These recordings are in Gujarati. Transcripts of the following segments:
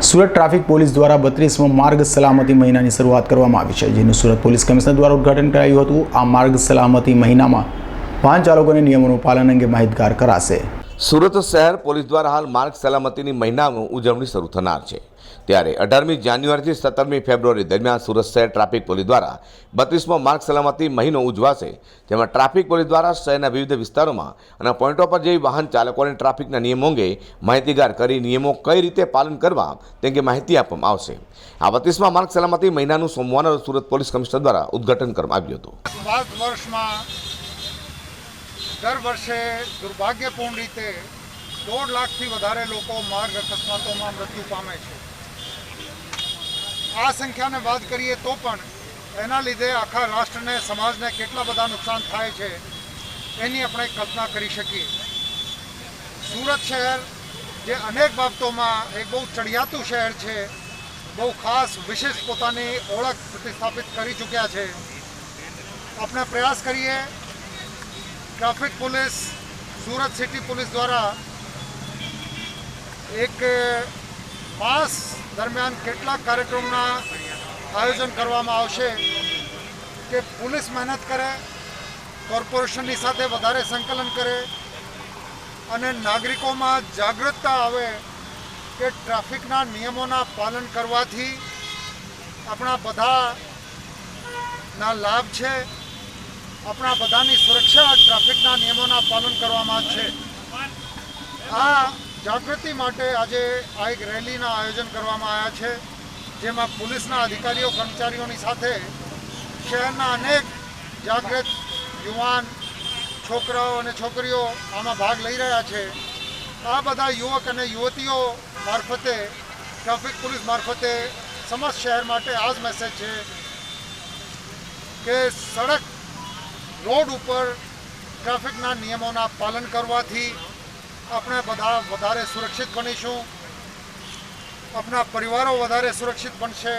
સુરત ટ્રાફિક પોલીસ દ્વારા બત્રીસમો માર્ગ સલામતી મહિનાની શરૂઆત કરવામાં આવી છે, જેનું સુરત પોલીસ કમિશનર દ્વારા ઉદ્ઘાટન કરાયું હતું. આ માર્ગ સલામતી મહિનામાં વાહન ચાલકોને નિયમોનું પાલન અંગે માહિતગાર કરાશે. સુરત શહેર પોલીસ દ્વારા હાલ માર્ગ સલામતીની મહિનામાં ઉજવણી શરૂ થનાર છે. ત્યારે અઢારમી જાન્યુઆરીથી સત્તરમી ફેબ્રુઆરી દરમિયાન સુરત શહેર ટ્રાફિક પોલીસ દ્વારા બત્રીસમો માર્ગ સલામતી મહિનો ઉજવાશે, જેમાં ટ્રાફિક પોલીસ દ્વારા શહેરના વિવિધ વિસ્તારોમાં અને પોઈન્ટો પર જઈ વાહન ચાલકોને ટ્રાફિકના નિયમો અંગે માહિતીગાર કરી નિયમો કઈ રીતે પાલન કરવા તે અંગે માહિતી આપવામાં આવશે. આ બત્રીસમા માર્ગ સલામતી મહિનાનું સોમવાર સુરત પોલીસ કમિશનર દ્વારા ઉદ્ઘાટન કરવામાં આવ્યું હતું. દર વર્ષે દુર્ભાગ્યપૂર્ણ રીતે દોઢ લાખથી વધારે લોકો માર્ગ અકસ્માતોમાં મૃત્યુ પામે છે. આ સંખ્યાને વાત કરીએ તો પણ એના લીધે આખા રાષ્ટ્રને, સમાજને કેટલા બધા નુકસાન થાય છે એની આપણે કલ્પના કરી શકીએ. સુરત શહેર જે અનેક બાબતોમાં એક બહુ ચડિયાતું શહેર છે, બહુ ખાસ વિશેષ પોતાની ઓળખ પ્રતિસ્થાપિત કરી ચૂક્યા છે. આપણે પ્રયાસ કરીએ traffic police, Surat city police દ્વારા એક માસ દરમિયાન કેટલાક કાર્યક્રમના આયોજન કરવામાં આવશે કે પોલીસ મહેનત કરે, કોર્પોરેશનની સાથે વધારે સંકલન કરે અને નાગરિકોમાં જાગૃતતા આવે કે ટ્રાફિકના નિયમોના પાલન કરવાથી આપણા બધાના લાભ છે. આપણા બધાની સુરક્ષા ટ્રાફિકના નિયમોના પાલન કરવામાં છે. આ જાગૃતિ માટે આજે આ એક રેલીના આયોજન કરવામાં આવ્યા છે, જેમાં પોલીસના અધિકારીઓ, કર્મચારીઓની સાથે શહેરના અનેક જાગૃત યુવાન, છોકરાઓ અને છોકરીઓ આમાં ભાગ લઈ રહ્યા છે. આ બધા યુવક અને યુવતીઓ મારફતે, ટ્રાફિક પોલીસ મારફતે સમસ્ત શહેર માટે આ જ મેસેજ છે કે સડક રોડ ઉપર ટ્રાફિકના નિયમોના પાલન કરવાથી આપણે બધા વધારે સુરક્ષિત બનીશું. આપણા પરિવારો વધારે સુરક્ષિત બનશે.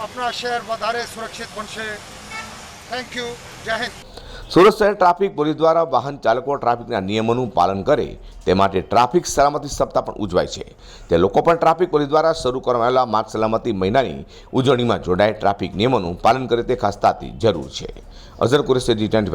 આપણા શહેર વધારે સુરક્ષિત બનશે. થેન્ક યુ જય હિન્દ. સુરત શહેર ટ્રાફિક પોલીસ દ્વારા વાહન ચાલકો ટ્રાફિકના નિયમોનું પાલન કરે તે માટે ટ્રાફિક સલામતી સપ્તાહ પણ ઉજવાય છે. તે લોકો પણ ટ્રાફિક પોલીસ દ્વારા શરૂ કરવામાં માર્ગ સલામતી મહિનાની ઉજવણીમાં જોડાય. ટ્રાફિક નિયમોનું પાલન કરે તે ખાસ તાતી જરૂર છે. Azhar Qureshi, G twenty